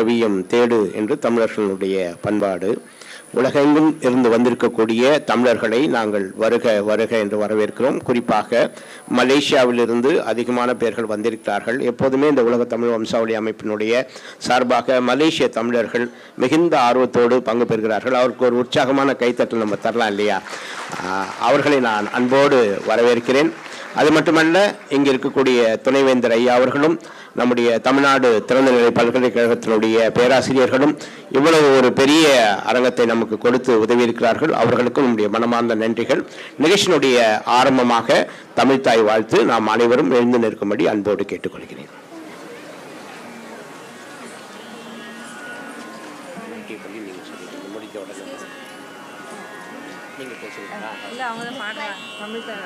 கவியம் தேடு என்று தமிழர்களுடைய பண்பாடு. உலகெங்கும் இருந்து வந்திருக்கக்கூடிய தமிழர்களை நாங்கள் வருக வருக என்று வரவேற்கிறோம். குறிப்பாக மலேசியாவிலிருந்து அதிகமான பேர்கள் வந்திருக்கிறார்கள். எப்போதுமே இந்த உலக தமிழ் வம்சாவளி அமைப்பினுடைய சார்பாக மலேசிய தமிழர்கள் மிகுந்த ஆர்வத்தோடு பங்கு பெறுகிறார்கள். அவருக்கு ஒரு உற்சாகமான கைத்தட்டல் நம்ம தரலாம் இல்லையா? அவர்களை நான் அன்போடு வரவேற்கிறேன். அது மட்டுமல்ல இங்கே இருக்கக்கூடிய துணைவேந்தர் ஐயா அவர்களும் நம்முடைய தமிழ்நாடு திறந்தநிலை பல்கலைக்கழகத்தினுடைய பேராசிரியர்களும் இவ்வளவு ஒரு பெரிய அரங்கத்தை நமக்கு கொடுத்து உதவியிருக்கிறார்கள். அவர்களுக்கும் நம்முடைய மனமார்ந்த நன்றிகள். நிகழ்ச்சியினுடைய ஆரம்பமாக தமிழ்த்தாய் வாழ்த்து நாம் அனைவரும் எழுந்து நிற்கும்படி அன்போடு கேட்டுக்கொள்கிறேன். இல்லை அவங்க தான் பாடுறாங்க. தமிழ் தான்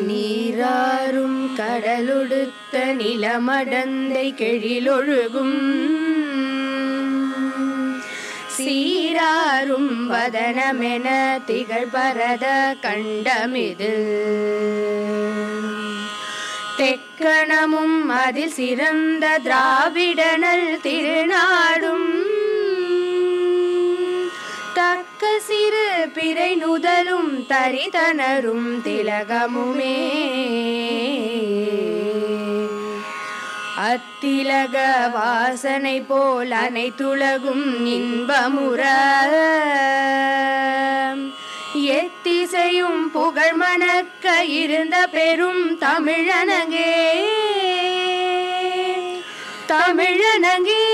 நீராறும் கடலுடுத்த நிலமடந்தை கெழிலொழுகும். சீராரும் வதனமென திகழ் பரத கண்டமிது. தெக்கணமும் அதில் சிறந்த திராவிடனல் திரு தக்க சிறு பிறை நுதலும் தரிதனரும் திலகமுமே. அத்திலக வாசனை போல் அனைத்துலகும் இன்பமுற. எத்திசையும் புகழ் மணக்க இருந்த பெரும் தமிழனங்கே தமிழனங்கே